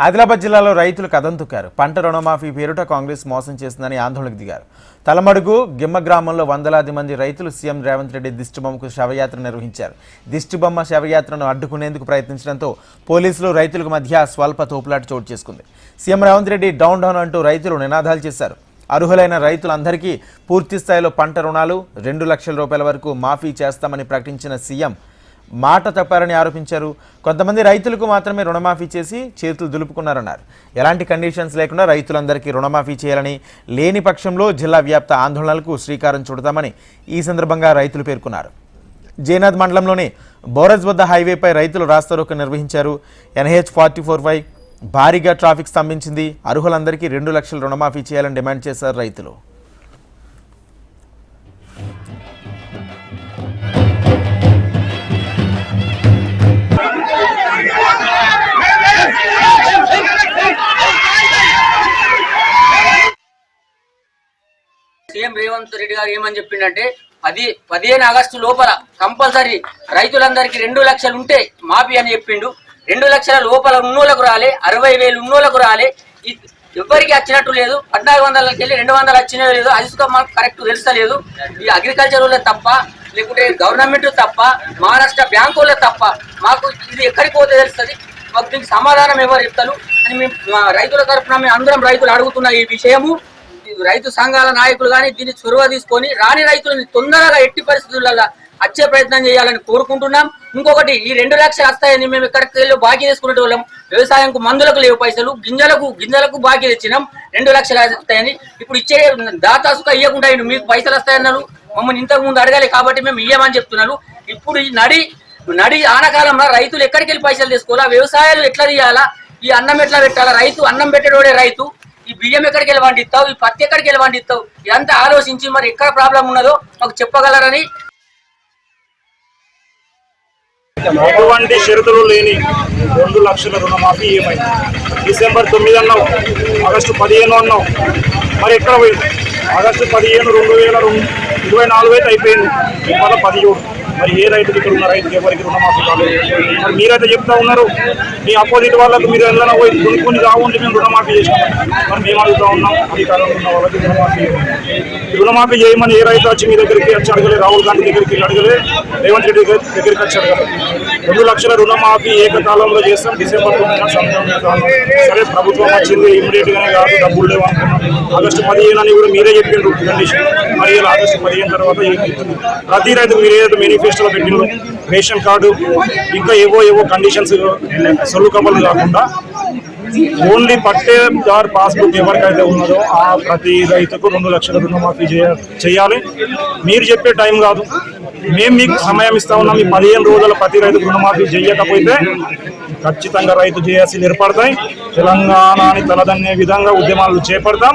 ఆదిలాబాద్ జిల్లాలో రైతులు కదం తొక్కారు. పంట రుణమాఫీ పేరుట కాంగ్రెస్ మోసం చేస్తుందని ఆందోళనకు దిగారు. తలమడుగు గిమ్మ గ్రామంలో వందలాది మంది రైతులు సీఎం రేవంత్ రెడ్డి దిష్టిబొమ్మకు శవయాత్ర నిర్వహించారు. దిష్టిబొమ్మ శవయాత్రను అడ్డుకునేందుకు ప్రయత్నించడంతో పోలీసులు రైతులకు మధ్య స్వల్ప తోపులాట చోటు చేసుకుంది. CM Revanth Reddy down down అంటూ రైతులు నినాదాలు చేశారు. అర్హులైన రైతులందరికీ పూర్తి స్థాయిలో పంట రుణాలు రెండు లక్షల రూపాయల వరకు మాఫీ చేస్తామని ప్రకటించిన సీఎం మాట తప్పారని ఆరోపించారు. కొంతమంది రైతులకు మాత్రమే రుణమాఫీ చేసి చేతులు దులుపుకున్నారన్నారు. ఎలాంటి కండిషన్స్ లేకుండా రైతులందరికీ రుణమాఫీ చేయాలని లేని పక్షంలో జిల్లా వ్యాప్త ఆందోళనలకు శ్రీకారం చుడతామని ఈ సందర్భంగా రైతులు పేర్కొన్నారు. జయనాథ్ మండలంలోని బోరజ్ వద్ద హైవేపై రైతులు రాస్తారోకో నిర్వహించారు. ఎన్హెచ్ ఫార్టీ ఫోర్ ఫైవ్ భారీగా ట్రాఫిక్ స్తంభించింది. అర్హులందరికీ రెండు లక్షల రుణమాఫీ చేయాలని డిమాండ్ చేశారు రైతులు. సీఎం రేవంత్ రెడ్డి గారు ఏమని చెప్పిండంటే పది పదిహేను ఆగస్టు లోపల కంపల్సరీ రైతులందరికీ రెండు లక్షలు ఉంటే మాఫీ అని చెప్పిండు. రెండు లక్షల లోపల ఉన్నోళ్ళకు రాలే అరవై వేలు ఉన్నోళ్ళకు రాలే. ఎవరికి వచ్చినట్టు లేదు. పద్నాలుగు వందలకి వెళ్ళి రెండు వందలు వచ్చినా లేదు. అది మాకు కరెక్ట్ తెలుస్తలేదు. ఈ అగ్రికల్చర్ వాళ్ళే తప్ప లేకుంటే గవర్నమెంట్ తప్ప మహారాష్ట్ర బ్యాంకు వాళ్ళే తప్ప మాకు ఇది ఎక్కడికి పోతే తెలుస్తుంది? మాకు దీనికి సమాధానం ఎవరు చెప్తారు? అని మేము మా రైతుల తరఫున మేము అందరం రైతులు అడుగుతున్న ఈ విషయము. రైతు సంఘాల నాయకులు కానీ దీన్ని చొరవ తీసుకొని రాని రైతులని తొందరగా ఎట్టి పరిస్థితులలో వచ్చే ప్రయత్నం చేయాలని కోరుకుంటున్నాం. ఇంకొకటి ఈ రెండు లక్షలు వస్తాయని మేము ఇక్కడికి వెళ్ళి బాకీ తీసుకునే వాళ్ళం. వ్యవసాయంకు మందులకు లేవు పైసలు గింజలకు గింజలకు బాకీ తెచ్చినాం. రెండు లక్షలు వస్తాయని ఇప్పుడు ఇచ్చే దాతాసుక ఇవ్వకుండా మీకు పైసలు వస్తాయన్నారు. మమ్మల్ని ఇంతకు ముందు అడగాలి కాబట్టి మేము ఇయ్యమని చెప్తున్నాను ఇప్పుడు ఈ నడి నడి ఆనకాలంలో రైతులు ఎక్కడికి వెళ్ళి పైసలు తీసుకోవాలా? వ్యవసాయాలు ఎట్లా తీయాలా? ఈ అన్నం ఎట్లా పెట్టాలా? రైతు అన్నం పెట్టేటోడే రైతు. ఈ బియ్యం ఎక్కడికి వెళ్ళి వండిస్తావు ఈ పత్తి ఎక్కడికి వెళ్ళి వండిస్తావు ఇదంతా ఆలోచించి మరి ఎక్కడ ప్రాబ్లం ఉన్నదో మాకు చెప్పగలరని. ఎటువంటి షరతులు లేని రెండు లక్షల రుణమాఫీ ఏమైంది డిసెంబర్ తొమ్మిది అన్నావు ఆగస్టు పదిహేను అన్నావు. మరి ఎక్కడ పోయింది? ఆగస్టు పదిహేను రెండు వేల రెండు ఇరవై నాలుగు అయితే అయిపోయింది. ఇవాళ పదిహేడు మరి ఏ రైతులు ఇక్కడ ఉన్న రైతులు ఎవరికి రుణమాఫీ కాలేదు. మరి మీరైతే చెప్తా ఉన్నారు మీ అపోజిట్ వాళ్ళకు మీరు ఏదైనా పోయి కొనుక్కుని కావుండి మేము రుణమాఫీ చేసినాం మరి మేము అడుగుతా ఉన్నాం అధికారంలో ఉన్న వాళ్ళకి రుణమాఫీ చేయమని. రుణమాఫీ చేయమని ఏ రైతు వచ్చి మీ దగ్గరికి వచ్చి అడగలే? రాహుల్ గాంధీ దగ్గరికి వెళ్ళి అడగలే? రేవంత్ రెడ్డి దగ్గరికి వచ్చి అడగలే? రెండు లక్షల రుణమాఫీ ఏకకాలంలో చేస్తాం. డిసెంబర్ సరే ప్రభుత్వం వచ్చింది ఇమ్మీడియట్ గానే కాదు డబ్బులు లేవు అనుకున్నాం ఆగస్టు పదిహేను అని కూడా మీరే చెప్పారు కండిషన్. మరి ఆగస్టు పదిహేను తర్వాత ప్రతి రైతు మీరు ఏదైతే మేనిఫెస్టోలో పెట్టిండ్రు రేషన్ కార్డు ఇంకా ఏవో ఏవో కండిషన్స్ సొల్లు కబుర్లు కాకుండా ఓన్లీ పట్టేదారు పాస్బుక్ ఎవరికైతే ఉన్నదో ఆ ప్రతి రైతుకు రెండు లక్షల రుణమాఫీ చేయాలి. మీరు చెప్పే టైం కాదు. మేము మీకు సమయం ఇస్తా ఉన్నాం. ఈ పదిహేను రోజుల ప్రతి రైతుకు రుణమాఫీ చేయకపోతే ఖచ్చితంగా రైతు చేయాల్సి ఏర్పడతాయి. తెలంగాణని తలదన్నే విధంగా ఉద్యమాలు చేపడతాం.